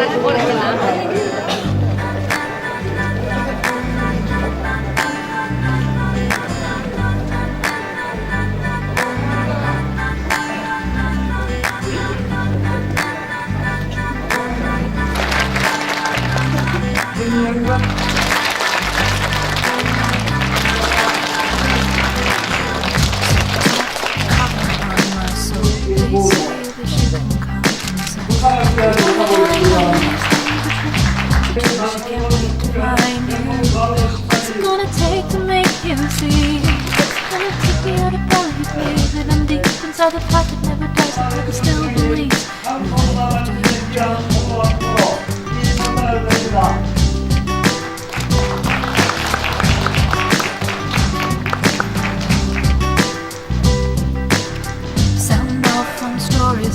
연주 차게 I can't wait to find you. What's it gonna take to make you see? Gonna take me out of believe me that I'm deep inside the pot that never dies, I can still believe. No,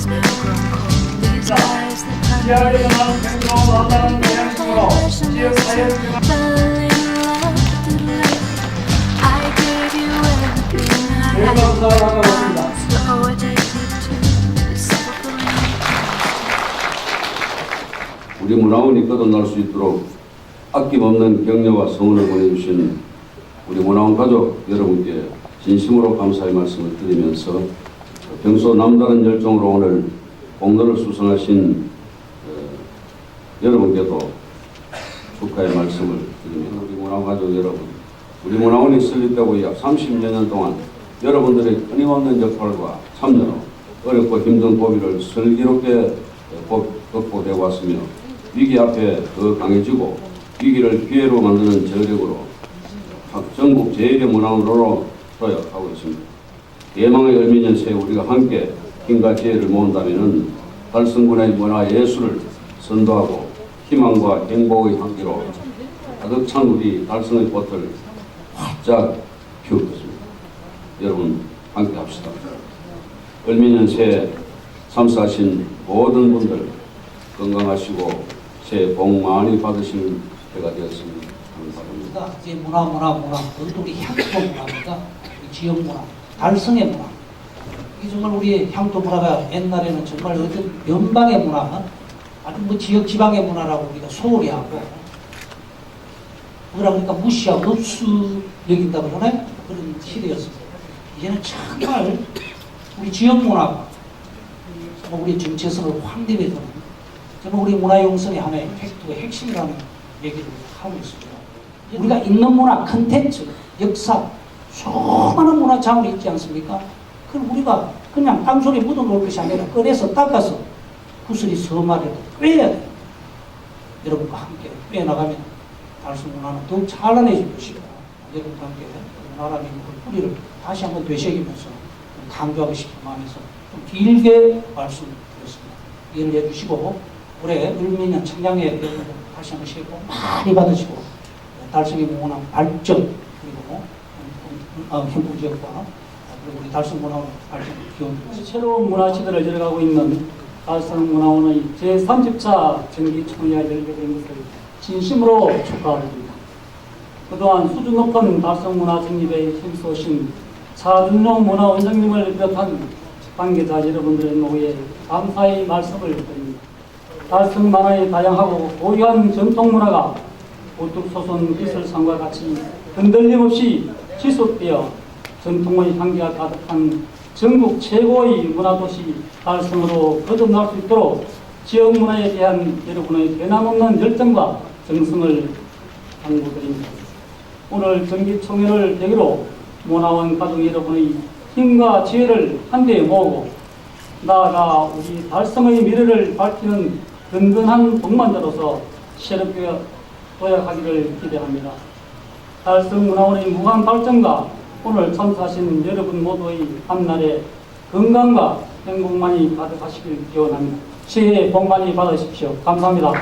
Now grown cold, these eyes that hurt me. 우리 문화원이 거듭날 수 있도록 아낌없는 격려와 성원을 보내주신 우리 문화원 가족 여러분께 진심으로 감사의 말씀을 드리면서 평소 남다른 열정으로 오늘 공로를 수상하신 어, 여러분께도 축하의 말씀을 드립니다. 우리 문화원 가족 여러분, 우리 문화원이 설립되고 약 30여 년 동안 여러분들의 끊임없는 역할과 참여로 어렵고 힘든 고비를 슬기롭게 복- 극복해 왔으며 위기 앞에 더 강해지고 위기를 기회로 만드는 저력으로 전국 제1의 문화원으로 도약하고 있습니다. 대망의 열민연세에 우리가 함께 힘과 지혜를 모은다면 달성군의 문화 예술을 선도하고 희망과 행복의 향기로 가득 찬 우리 달성의 꽃을 활짝 피울 것입니다. 여러분 함께 합시다. 열민연세에 참석하신 모든 분들 건강하시고 새해 복 많이 받으시는 해가 되었습니다. 감사합니다. 이제 문화, 문화, 문화. 우리 향토 문화입니다. 지역 문화, 달성의 문화. 이 정말 우리 향토 문화가 옛날에는 정말 어떤 연방의 문화, 아주 뭐 지역 지방의 문화라고 우리가 소홀히 하고, 뭐라 그러니까 무시하고 흡수 여긴다 그러나요? 그런 시대였습니다. 이제는 정말 우리 지역 정말 우리 정체성을 확대해주는 정말 우리 문화 형성의 하나의 팩트의 핵심이라는 얘기를 하고 있습니다. 우리가 있는 문화, 컨텐츠, 역사, 수많은 문화 자원이 있지 않습니까? 그럼 우리가 그냥 땅속에 묻어놓을 것이 아니라 꺼내서 닦아서 구슬이 서말이라도 꿰야 돼요. 여러분과 함께 꿰나가면 달성 문화는 더욱 찬란해질 것이고 여러분과 함께 문화라는 그 뿌리를 다시 한번 되새기면서 좀 강조하고 싶은 마음에서 좀 길게 말씀드렸습니다. 이해를 해주시고 올해 을미년 청량회 여러분 다시 한번 복 많이 받으시고 달성의 문화 발전 그리고 어, 행복 지역과 그리고 우리 달성 문화 발전 기원드리겠습니다. 새로운 문화 시대를 열어가고 있는 달성문화원의 제30차 정기총회가 열리게 된 것을 진심으로 축하드립니다. 그동안 수준 높은 달성문화 정립에 힘써오신 차준용 문화원장님을 비롯한 관계자 여러분들의 노예에 감사의 말씀을 드립니다. 달성 만화의 다양하고 고유한 전통 문화가 우뚝 솟은 이슬산과 같이 흔들림 없이 지속되어 전통의 향기가 가득한 전국 최고의 문화도시 달성으로 거듭날 수 있도록 지역 문화에 대한 여러분의 변함없는 열정과 정성을 당부드립니다. 오늘 정기총회를 계기로 문화원 가족 여러분의 힘과 지혜를 한데 모으고 나아가 우리 달성의 미래를 밝히는 든든한 동반자로서 새롭게 도약하기를 기대합니다. 달성문화원의 무한 발전과 오늘 참석하신 여러분 모두의 한날에 건강과 행복만이 가득하시길 기원합니다. 새해 복 많이 받으십시오. 감사합니다.